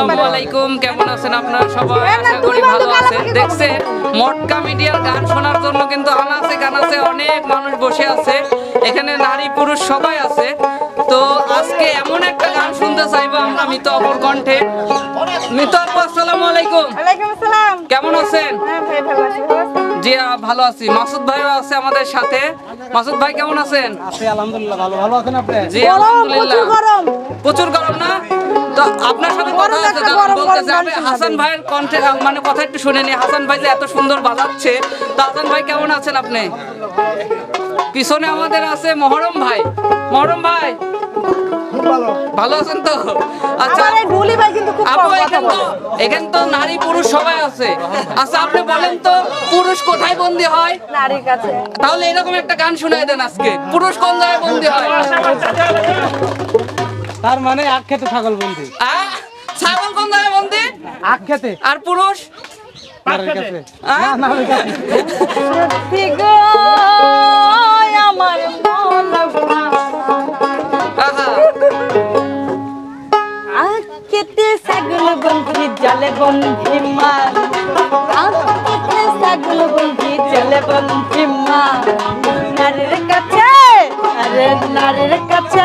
আসসালামু আলাইকুম কেমন আছেন আপনারা? সবাই আশা করি ভালো আছেন। দেখছেন মটকা মিডিয়ার গান শোনার জন্য কিন্তু আনাচে কানাচে অনেক মানুষ বসে আছে। এখানে নারী পুরুষ সবাই আছে। তো আজকে এমন একটা গান শুনতে চাইব আমরা মিত অপর কণ্ঠে। মিত আপু আসসালামু আলাইকুম। আসসালাম। কেমন আছেন? হ্যাঁ ভাই ভালো আছি। ভালো আছেন? জি ভালো আছি। মাসুদ ভাইও আছে আমাদের সাথে। মাসুদ ভাই কেমন আছেন? আছি আলহামদুলিল্লাহ ভালো। ভালো আছেন আপনি? জি আলহামদুলিল্লাহ। প্রচুর গরম। প্রচুর গরম না? তো আপনার সাথে কথা আছে বলতে যাবে হাসান। ভাইয়ের কণ্ঠে মানে কথা একটু শুনে নি হাসান ভাই যে এত সুন্দর বাজাচ্ছে তো হাসান ভাই কেমন আছেন আপনি? পিছনে আমাদের আছে মহরম ভাই। মহরম ভাই ভালো ভালো আছেন তো? আচ্ছা আমার এই ভাই কিন্তু খুব আপু এখান তো নারী পুরুষ সবাই আছে। আচ্ছা আপনি বলেন তো পুরুষ কোথায় বন্দি হয়? নারীর কাছে। তাহলে এরকম একটা গান শোনাই দেন আজকে। পুরুষ কোন জায়গায় বন্দি হয়? তার মানে আখ খেতে ছাগল বন্দি। আহ? ছাগল কোন জায়গায় বন্দি? আখ খেতে। আর পুরুষ? কাছে। আমার বন্ধি জলে বন্ধি বন্ধি জলে বন্ধি নারীর আরে নারীর কাছে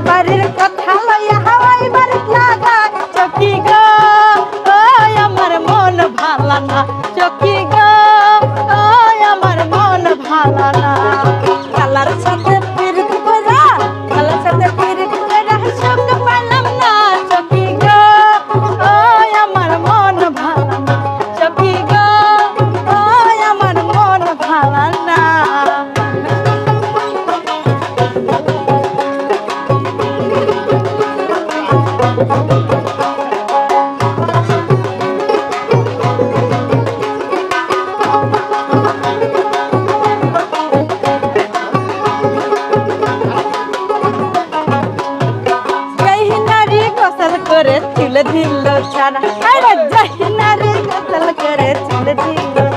করে তুলে দিল ছাড়া আরে যাই নারী গোসল করে তুলে দিল।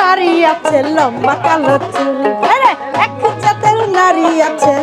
নারী আছে লম্বা কালো চুল। এক জাতের নারী আছে।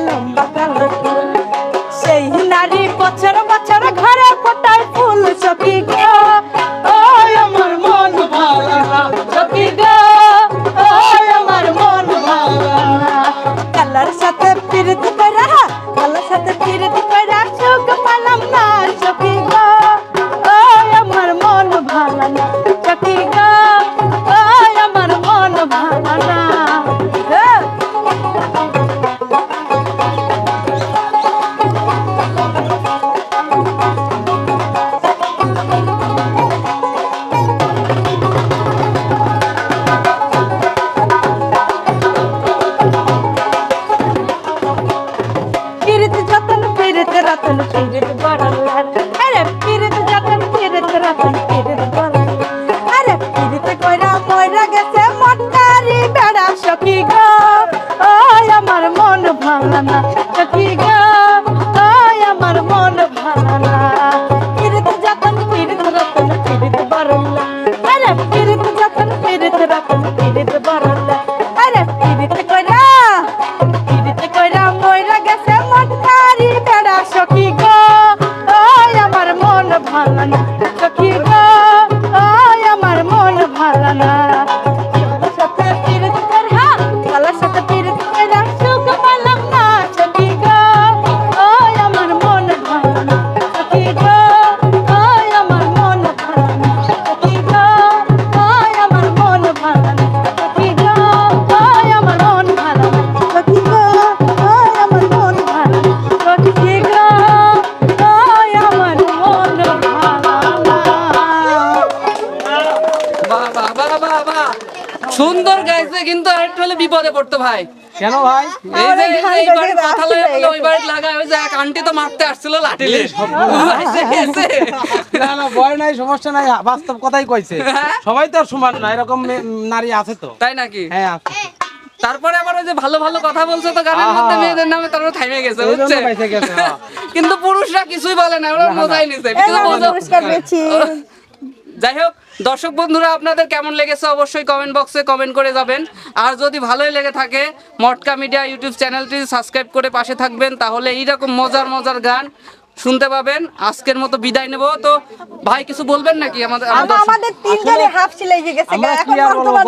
বাহ বাহ বাহ বাহ। বাহ সুন্দর গাইছে কিন্তু আরেকটু হলে বিপদে পড়তো ভাই। কেন ভাই? এই যে ঘাড় কথা লয়ে বলে ওইবার লাগায় ওই যে এক আন্টি তো মারতে আসছিল। না না ভয় নাই সমস্যা নাই বাস্তব কথাই কইছে। হ্যাঁ? সবাই তো সমান না এরকম নারী আছে তো। তাই নাকি? হ্যাঁ আছে। তারপরে আবার ওই যে ভালো ভালো কথা বলছে তো গানের মধ্যে মেয়েদের নামে তারপর থাইমে গেছে বুঝছে? হ্যাঁ। কিন্তু পুরুষরা কিছুই বলে না ওরা মজাই নিছে এই যাই হোক দর্শক বন্ধুরা, আপনাদের কেমন লেগেছে অবশ্যই কমেন্ট বক্সে কমেন্ট করে যাবেন। আর যদি ভালোই লেগে থাকে, মটকা মিডিয়া ইউটিউব চ্যানেলটি সাবস্ক্রাইব করে পাশে থাকবেন, তাহলে এইরকম মজার মজার গান শুনতে পাবেন আজকের মতো বিদায় নেব। তো ভাই কিছু বলবেন নাকি? আমাদের আমাদের তিনজনে হাফ হয়ে গেছে এখন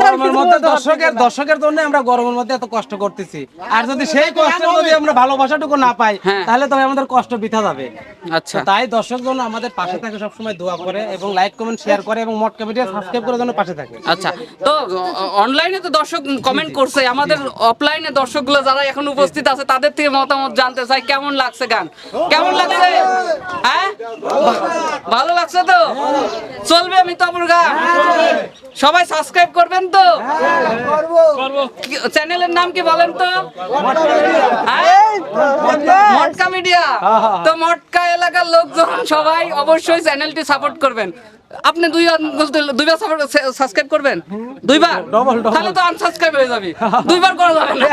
গরমের মধ্যে দর্শকের দর্শকের জন্য আমরা গরমের মধ্যে এত কষ্ট করতেছি। আর যদি সেই কষ্টের মধ্যে আমরা ভালোবাসাটুকু না পাই হ্যাঁ। তাহলে তো আমাদের কষ্ট বৃথা যাবে। আচ্ছা। তাই দর্শক জন আমাদের পাশে থাকে সবসময় দোয়া করে এবং লাইক কমেন্ট শেয়ার করে এবং মটকা ভিডিও সাবস্ক্রাইব করার জন্য পাশে থাকে। আচ্ছা তো অনলাইনে তো দর্শক কমেন্ট করছে আমাদের অফলাইনে দর্শকগুলো যারা এখন উপস্থিত আছে তাদের থেকে মতামত জানতে চাই কেমন লাগছে গান? কেমন লাগছে? হ্যাঁ? ভালো লাগছে তো? চলবে আমি তো গান সবাই সাবস্ক্রাইব করবেন তো? চ্যানেলের নাম কি বলেন তো? হ্যাঁ? মটকা মিডিয়া। তো মটকা এলাকার লোকজন সবাই অবশ্যই চ্যানেলটি সাপোর্ট করবেন। আপনি দুই বলতে দুইবার সাবস্ক্রাইব করবেন? দুইবার. তাহলে তো আনসাবস্ক্রাইব হয়ে যাবে। দুইবার করা যাবে না।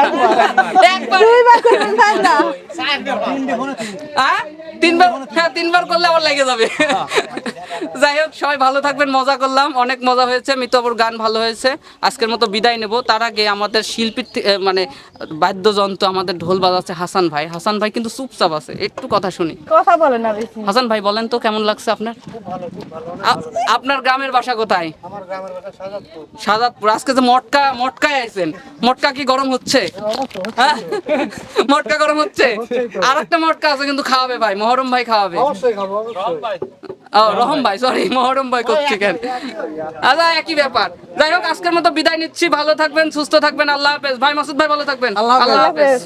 একবার। দুইবার করবেন তাই না? হ্যাঁ? তিনবার হ্যাঁ তিনবার করলে আবার লেগে যাবে। যাই হোক সবাই ভালো থাকবেন মজা করলাম অনেক মজা হয়েছে মিতবর গান ভালো হয়েছে আজকের মতো বিদায় নেব। তার আগে আমাদের শিল্পীর মানে বাদ্যযন্ত্র আমাদের ঢোল বাজাচ্ছে হাসান ভাই। হাসান ভাই কিন্তু চুপচাপ আছে একটু কথা শুনি। কথা বলে না বেশি। হাসান ভাই বলেন তো কেমন লাগছে আপনার? আপনার গ্রামের বাসা কোথায়? সাজাদপুর। আজকে যে মটকা মটকায় আইছেন। মটকা কি গরম হচ্ছে? হ্যাঁ? মটকা গরম হচ্ছে? আর একটা মটকা আছে কিন্তু খাওয়াবে ভাই মহরম ভাই খাওয়াবে। ও রহম ভাই সরি মহরম ভাই করছি কেন? আচ্ছা একই ব্যাপার। যাই হোক আজকের মতো বিদায় নিচ্ছি। ভালো থাকবেন সুস্থ থাকবেন। আল্লাহ হাফেজ। ভাই মাসুদ ভাই ভালো থাকবেন। আল্লাহ হাফেজ। আল্লাহ হাফেজ।